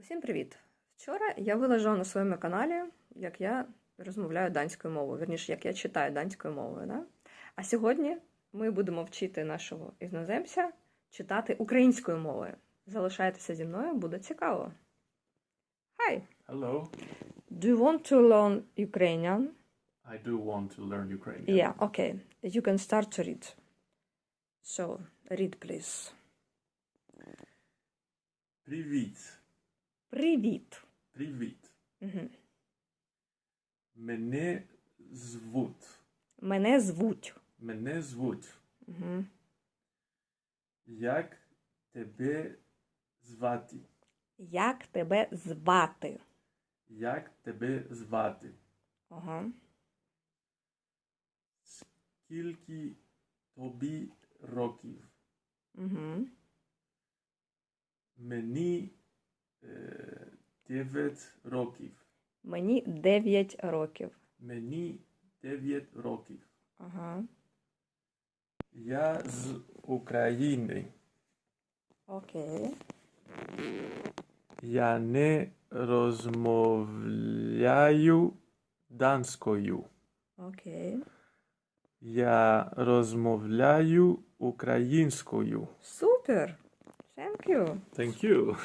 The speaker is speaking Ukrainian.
Усім привіт! Вчора я виложила на своєму каналі, як я розмовляю данською мовою, вірніше, як я читаю данською мовою. Да? А сьогодні ми будемо вчити нашого іноземця читати українською мовою. Залишайтеся зі мною, буде цікаво. Hi! Hello. Do you want to learn Ukrainian? I do want to learn Ukrainian. Yeah, okay. You can start to read. So, read, please. Привіт. Привіт! Привіт. Угу. Мене звуть. Мене звуть. Мене звуть. Угу. Як тебе звати? Як тебе звати? Як тебе звати? Ага. Скільки тобі років? Угу. Мені е, 9 років. Мені 9 років. Мені 9 років. Ага. Я з України. Окей. Я не розмовляю данською. Окей. Я розмовляю українською. Супер! Thank you. Thank you.